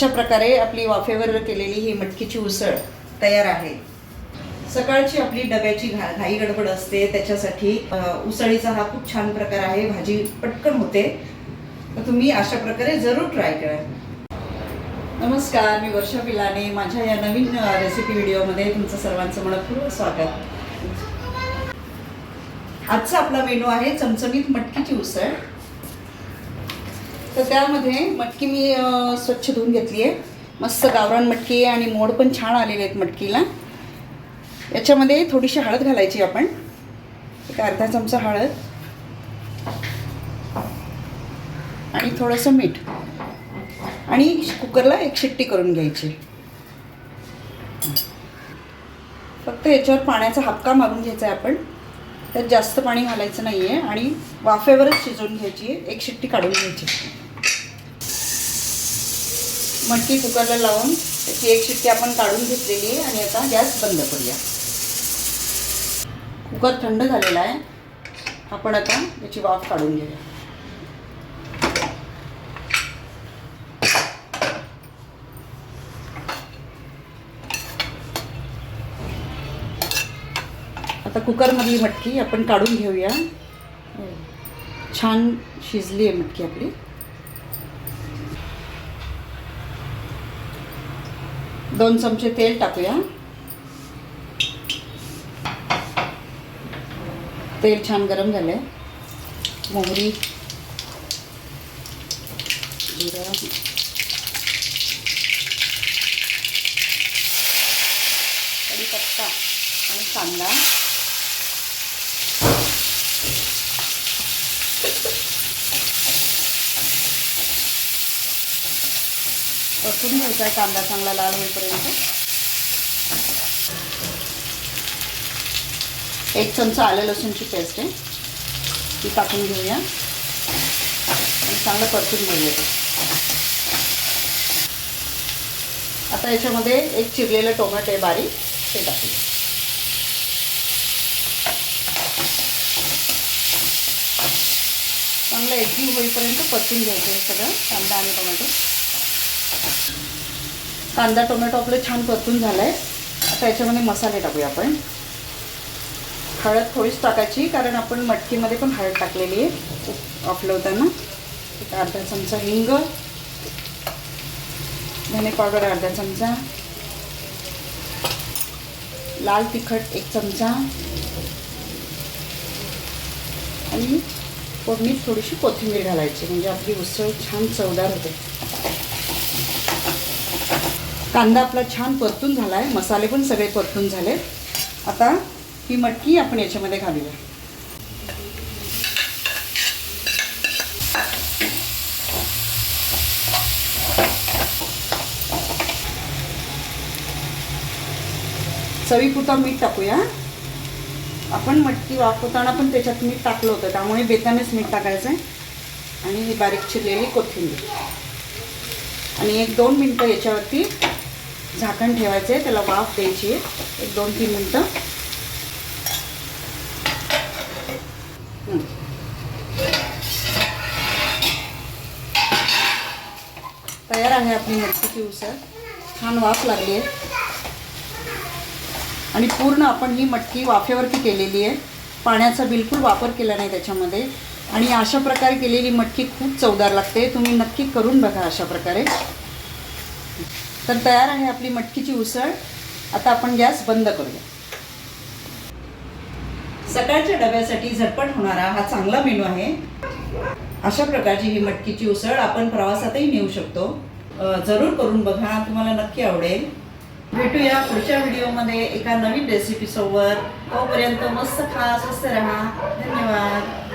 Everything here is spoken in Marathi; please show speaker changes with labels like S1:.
S1: अशा प्रकारे आपली वाफेवर केलेली ही मटकीची उसळ तयार आहे. सकाळची आपली डब्याची घा घाई गडबड असते त्याच्यासाठी उसळीचा हा खूप छान प्रकार आहे भाजी पटकन होते. तर तुम्ही अशा प्रकारे जरूर ट्राय करा. नमस्कार मी वर्षा पिलाने माझ्या या नवीन रेसिपी व्हिडिओमध्ये तुमचं सर्वांचं मनपूर्वक स्वागत. आजचा आपला मेनू आहे चमचमीत मटकीची उसळ. तर त्यामध्ये मटकी मी स्वच्छ धुवून घेतली आहे मस्त गावरान मटकी आहे आणि मोड पण छान आलेले आहेत मटकीला. याच्यामध्ये थोडीशी हळद घालायची आपण. एक अर्धा चमचा हळद. आणि थोडंसं मीठ. आणि कुकरला एक शिट्टी करून घ्यायची. फक्त याच्यावर पाण्याचा हापका मारून घ्यायचा आहे आपण. त्यात जास्त पाणी घालायचं नाही आहे आणि वाफेवरच शिजवून घ्यायची. आहे एक शिट्टी काढून घ्यायची. मटकी कुकरला लावून त्याची एक शिट्टी आपण काढून घेतलेली आहे आणि आता गॅस बंद करूया. कुकर थंड झालेला आहे. आपण आता त्याची वाफ काढून घेऊया. आता कुकरमधली मटकी आपण काढून घेऊया. छान शिजली आहे मटकी आपली. दोन चमचे तेल टाकूया. तेल छान गरम झालं आहे मोहरी जिरा. कढीपत्ता आणि कांदा. परतून घ्यायचा आहे कांदा चांगला लाल होईपर्यंत. एक चमचा आलं लसूणची पेस्ट आहे. ती टाकून घेऊया. आणि चांगलं परतून घेऊया. आता याच्यामध्ये एक चिरलेलं टोमॅटो आहे बारीक ते टाकूया. चांगलं एकजीव होईपर्यंत परतून घ्यायचं हे सगळं कांदा आणि टोमॅटो. कांदा टोमॅटो आपलं छान परतून झालं आहे आता याच्यामध्ये मसाले टाकूया आपण. हळद थोडीच टाकायची कारण आपण मटकीमध्ये पण हळद टाकलेली आहे. वाफलवताना. एक अर्धा चमचा हिंग. धने पावडर अर्धा चमचा. लाल तिखट एक चमचा. आणि फोडणीत थोडीशी कोथिंबीर घालायची म्हणजे आपली उसळ छान चवदार होते. कांदा आपला छान परतून झाला आहे मसाले पण सगळे परतून झाले. आता ही मटकी आपण याच्यामध्ये घालूया. चवीपुरता मीठ टाकूया. आपण मटकी वापरताना पण त्याच्यात मीठ टाकलं होतं त्यामुळे बेतानेच मीठ टाकायचं आहे आणि ही बारीक चिरलेली कोथिंबीर. आणि एक दोन मिनटं याच्यावरती झाकण ठेवायचं आहे त्याला वाफ द्यायची आहे. एक दोन तीन मिनटं. तयार आहे आपली मिरची उसळ छान वाफ लागली आहे. आणि पूर्ण आपण ही मटकी वाफेवरती केलेली आहे. पाण्याचा बिलकुल वापर केला नाही त्याच्यामध्ये. आणि अशा प्रकारे केलेली मटकी खूप चवदार लागते. तुम्ही नक्की करून बघा अशा प्रकारे. तर तयार आहे आपली मटकीची उसळ. आता आपण गॅस बंद करूया. सकाळच्या डब्यासाठी झटपट होणारा हा चांगला मेनू आहे. अशा प्रकारची ही मटकीची उसळ आपण प्रवासातही नेऊ शकतो. जरूर करून बघा तुम्हाला नक्की आवडेल. भेटूया पुढच्या व्हिडिओमध्ये एका नवीन रेसिपीसोबत तोपर्यंत मस्त खा स्वस्त राहा. धन्यवाद.